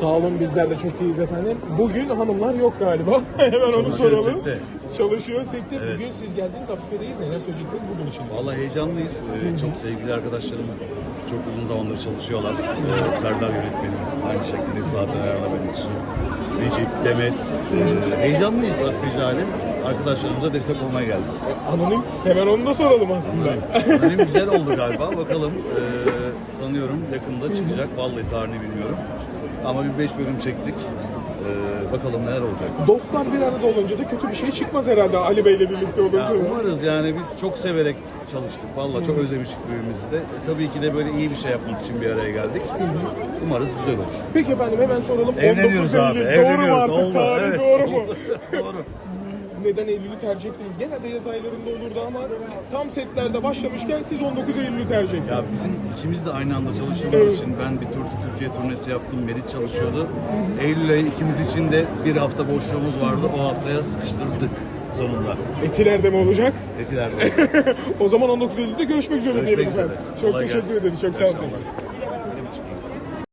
Sağ olun bizler de çok iyiyiz efendim. Bugün hanımlar yok galiba. Hemen onu Çalışıyor soralım. sette. Çalışıyor sette. Bugün siz geldiniz Afife'deyiz. Neler söyleyeceksiniz bugün için? Vallahi heyecanlıyız. Ee, çok sevgili arkadaşlarım çok uzun zamandır çalışıyorlar. Ee, Serdar yönetmenim, aynı şekilde Zaten Ayarla ben Su, Necip, Demet. Ee, heyecanlıyız Hafif Cali. Arkadaşlarımıza destek olmaya geldik. Anonim. Hemen onu da soralım aslında. Benim güzel oldu galiba. Bakalım. Ee, sanıyorum yakında çıkacak. Vallahi tarihini bilmiyorum. Ama bir beş bölüm çektik. Ee, bakalım neler olacak. Dostlar bir arada olunca da kötü bir şey çıkmaz herhalde Ali Bey'le birlikte olunca. Ya umarız yani biz çok severek çalıştık. Vallahi çok özlemiştik birbirimizi de. E, tabii ki de böyle iyi bir şey yapmak için bir araya geldik. Umarız güzel olur. Peki efendim hemen soralım. Evleniyoruz 19 Eylül abi. Doğru mu Evleniyoruz. artık? Oldu. Tarih Evet. doğru mu? oldu. doğru. Neden Eylül'ü tercih ettiniz? Genelde yaz aylarında olurdu ama tam setlerde başlamışken siz 19 Eylül'ü tercih ettiniz. Ya bizim ikimiz de aynı anda çalıştığımız için ben bir tur Türkiye turnesi yaptım. Merit çalışıyordu. Eylül ayı ikimiz için de bir hafta boşluğumuz vardı. O haftaya sıkıştırdık sonunda. Etiler'de mi olacak? Etiler'de. O zaman 19 Eylül'de görüşmek üzere Görüşmek diyelim üzere. Çok Kolay teşekkür gelsin. ederiz. Çok sağ olun.